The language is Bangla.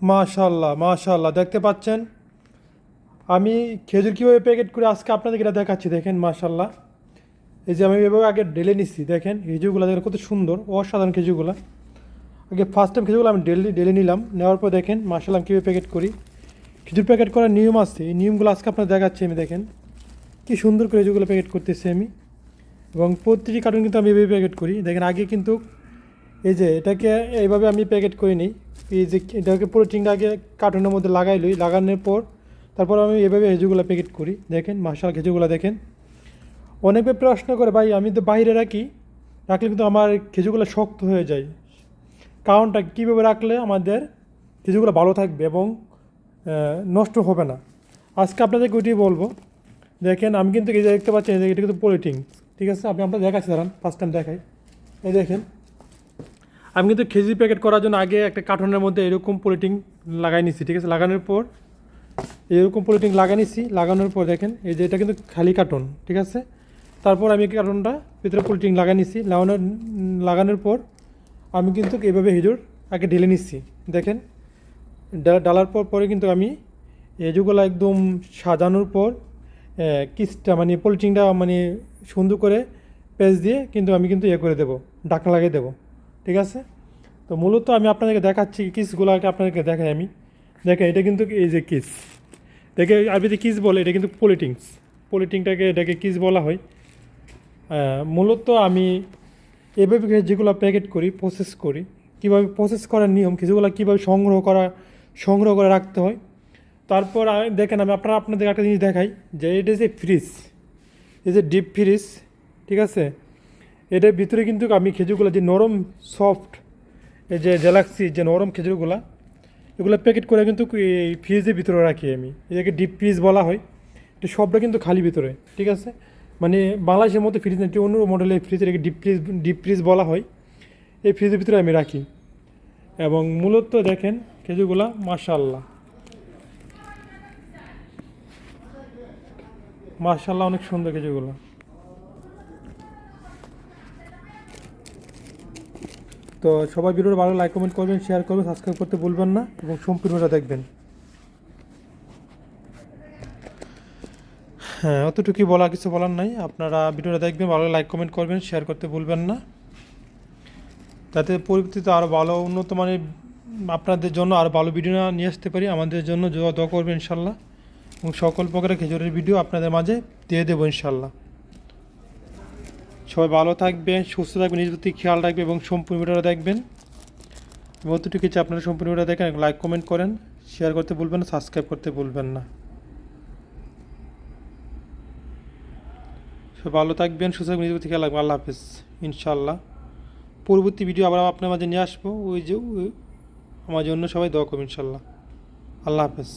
মাশাল্লাহ মাশাল্লাহ দেখতে পাচ্ছেন? আমি খেজুর কীভাবে প্যাকেট করে আজকে আপনাদের এটা দেখাচ্ছি, দেখেন মাশাল্লাহ এই যে আমি এভাবে আগে ডেলে নিচ্ছি দেখেন খেজুরগুলো দেখেন কত সুন্দর, অসাধারণ খেজুরগুলো। আগে ফার্স্ট টাইম খেজুরগুলো আমি ডেলি ডেলে নিলাম, নেওয়ার পর দেখেন মাশাল্লাহ আমি কীভাবে প্যাকেট করি। খেজুর প্যাকেট করার নিয়ম আছে, এই নিয়মগুলো আজকে আপনার দেখাচ্ছি আমি, দেখেন। কি সুন্দর করে খেজুরগুলো প্যাকেট করতেছি আমি। এবং প্রতিটি কার্টুন কিন্তু আমি এভাবে প্যাকেট করি। দেখেন আগে কিন্তু এই যে এটাকে এইভাবে আমি প্যাকেট করে নিই। এই যে এটাকে প্রোটিনটা আগে কার্টুনের মধ্যে লাগাই লই। লাগানোর পর তারপর আমি এভাবে খেজুরগুলো প্যাকেট করি। দেখেন মার্শাল খেজুরগুলো দেখেন। অনেকে প্রশ্ন করে, ভাই, আমি তো বাইরে রাখি। রাখলে কিন্তু আমার খেজুগুলো শক্ত হয়ে যায়। কারণটা কীভাবে রাখলে আমাদের খেজুগুলো ভালো থাকবে এবং নষ্ট হবে না? আজকে আপনাদেরকে ওইটাই বলব। দেখেন, আমি কিন্তু এই দেখতে পাচ্ছি এটা কিন্তু পলিটিং ঠিক আছে? আপনি আপনার দেখাচ্ছি, দাঁড়ান ফার্স্ট টাইম দেখাই। এই দেখেন আমি কিন্তু খেজুর প্যাকেট করার জন্য আগে একটা কার্টনের মধ্যে এরকম পলিটিং লাগাই নিছি, ঠিক আছে? লাগানোর পর এরকম পলিটিং লাগাই নিছি, লাগানোর পর দেখেন, এই যে এটা কিন্তু খালি কার্টন, ঠিক আছে? তারপর আমি কার্টনটা ভিতরে পলিটিং লাগাই নিছি, লাগানোর লাগানোর পর আমি কিন্তু এইভাবে হেজুর আগে ঢেলে নিচ্ছি দেখেন? ডালার পর, পরে কিন্তু আমি এজুগুলো একদম সাজানোর পর কিসটা মানে পলিটিংটা মানে সুন্দর করে পেজ দিয়ে কিন্তু আমি কিন্তু ইয়ে করে দেবো ডাকনা লাগিয়ে দেবো। ঠিক আছে? তো মূলত আমি আপনাদেরকে দেখাচ্ছি কিসগুলোকে আপনাদেরকে দেখাই আমি। দেখেন, এটা কিন্তু এই যে কিস দেখে আরবিতে কিস বলে, এটা কিন্তু পলিটিংস পলিটিংটাকে এটাকে কিস বলা হয়। মূলত আমি এভাবে যেগুলো প্যাকেট করি প্রসেস করি, কীভাবে প্রসেস করার নিয়ম, কিছুগুলো কীভাবে সংগ্রহ করা, সংগ্রহ করে রাখতে হয়। তারপর দেখেন, আমি আপনারা আপনাদের একটা জিনিস দেখাই যে, এটা যে ফ্রিজ এই যে ডিপ ফ্রিজ ঠিক আছে? এটার ভিতরে কিন্তু আমি খেজুরগুলো, যে নরম সফট এই যে গ্যালাক্সি যে নরম খেজুরগুলা, এগুলো প্যাকেট করে কিন্তু এই ফ্রিজের ভিতরে রাখি আমি। এটাকে ডিপ ফ্রিজ বলা হয়। এটা সবটা কিন্তু খালি ভিতরে, ঠিক আছে? মানে বাংলাদেশের মতো ফ্রিজ না এটি অন্য মডেলের ফ্রিজ এটাকে ডিপ ফ্রিজ ডিপ ফ্রিজ বলা হয়। এই ফ্রিজের ভিতরে আমি রাখি। এবং মূলত দেখেন খেজুরগুলা মাশাল্লাহ মাশাল্লাহ অনেক সুন্দর খেজুরগুলো। তো সবাই ভিডিওটা ভালো লাইক কমেন্ট করবেন শেয়ার করবেন সাবস্ক্রাইব করতে ভুলবেন না এবং সম্পূর্ণটা দেখবেন। হ্যাঁ অতটুকুই বলা কিছু বলার নাই। আপনারা ভিডিওটা দেখবেন, ভালো লাইক কমেন্ট করবেন শেয়ার করতে ভুলবেন না। তাতে পরিবর্তিত আরও ভালো উন্নত মানের আপনাদের জন্য আরও ভালো ভিডিও নিয়ে আসতে পারি। আমাদের জন্য দোয়া করবেন ইনশাল্লাহ। এবং সকল প্রকারের খেজুরের ভিডিও আপনাদের মাঝে দিয়ে দেবো ইনশাল্লাহ। সবাই ভালো থাকবেন, সুস্থ থাকবেন, নিজের প্রতি খেয়াল রাখবেন এবং সম্পূর্ণ ভিডিওটা দেখবেন। এবং অতটুকু কিছু আপনারা সম্পূর্ণ ভিডিওটা দেখেন লাইক কমেন্ট করেন শেয়ার করতে ভুলবেন না সাবস্ক্রাইব করতে ভুলবেন না। সবাই ভালো থাকবেন, সুস্থ থাকবেন, নিজের প্রতি খেয়াল রাখবেন, আল্লাহ হাফেজ ইনশাল্লাহ পরবর্তী ভিডিও আবার আপনার মাঝে নিয়ে আসব, ওই যে আমার জন্য সবাই দোয়া করবেন ইনশাল্লাহ আল্লাহ হাফেজ।